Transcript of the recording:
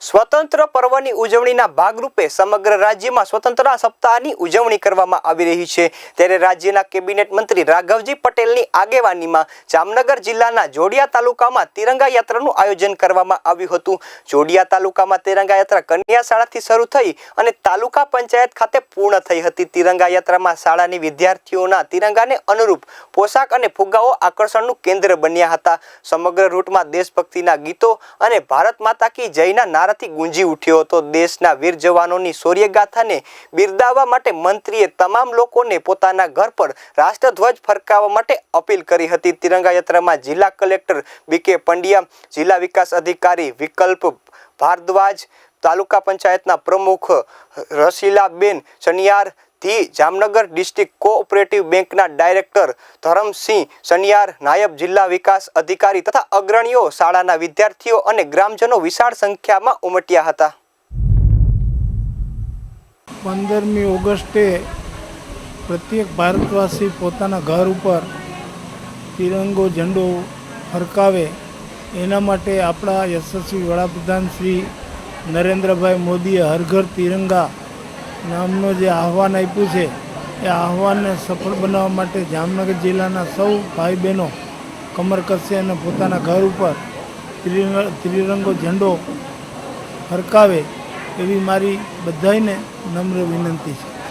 સ્વતંત્ર પર્વની ઉજવણીના ભાગરૂપે સમગ્ર રાજ્યમાં સ્વતંત્રતા સપ્તાહની ઉજવણી કરવામાં આવી રહી છે. ત્યારે રાજ્યના કેબિનેટ મંત્રી રાઘવજી પટેલની આગેવાનીમાં જામનગર જિલ્લાના જોડિયા તાલુકામાં તિરંગા યાત્રાનું આયોજન કરવામાં આવ્યું હતું. જોડિયા તાલુકામાં તિરંગા યાત્રા કન્યા શાળાથી શરૂ થઈ અને તાલુકા પંચાયત ખાતે પૂર્ણ થઈ હતી. તિરંગા યાત્રામાં શાળાની વિદ્યાર્થીઓના તિરંગાને અનુરૂપ પોશાક અને ફુગ્ગાઓ આકર્ષણનું કેન્દ્ર બન્યા હતા. સમગ્ર રૂટમાં દેશભક્તિના ગીતો અને ભારત માતા કી જયના નારાથી ગુંજી ઉઠ્યો હતો. દેશના વીર જવાનોની શૌર્યગાથાને બિરદાવવા માટે મંત્રીએ તમામ લોકોને પોતાના ઘર પર રાષ્ટ્રધ્વજ ફરકાવવા માટે અપીલ કરી હતી. તિરંગા યાત્રામાં જિલ્લા કલેક્ટર બીકે પંડ્યા, જિલ્લા વિકાસ અધિકારી વિકલ્પ ભારદ્વાજ, તાલુકા પંચાયતના પ્રમુખ Rasilaben Saniyar the Jamnagar district cooperative બેંકના ડાયરેક્ટર ધરમસિંહ સનિયાર, નાયબ જિલ્લા વિકાસ અધિકારી તથા અગ્રણીઓ શાળાના વિદ્યાર્થીઓ અને ગ્રામજનો વિશાળ સંખ્યામાં ઉમટ્યા હતા. પંદરમી ઓગસ્ટે પ્રત્યેક ભારતવાસી પોતાના ઘર ઉપર તિરંગો, ઝંડો ફરકાવે. એના માટે આપણા યશસ્વી વડાપ્રધાન શ્રી નરેન્દ્રભાઈ મોદીએ હર ઘર તિરંગા નામનો જે આહવાન આપ્યું છે, એ આહવાનને સફળ બનાવવા માટે જામનગર જિલ્લાના સૌ ભાઈ બહેનો કમર કસે અને પોતાના ઘર ઉપર ત્રિરંગ, ત્રિરંગો ઝંડો ફરકાવે એવી મારી બધાને નમ્ર વિનંતી છે.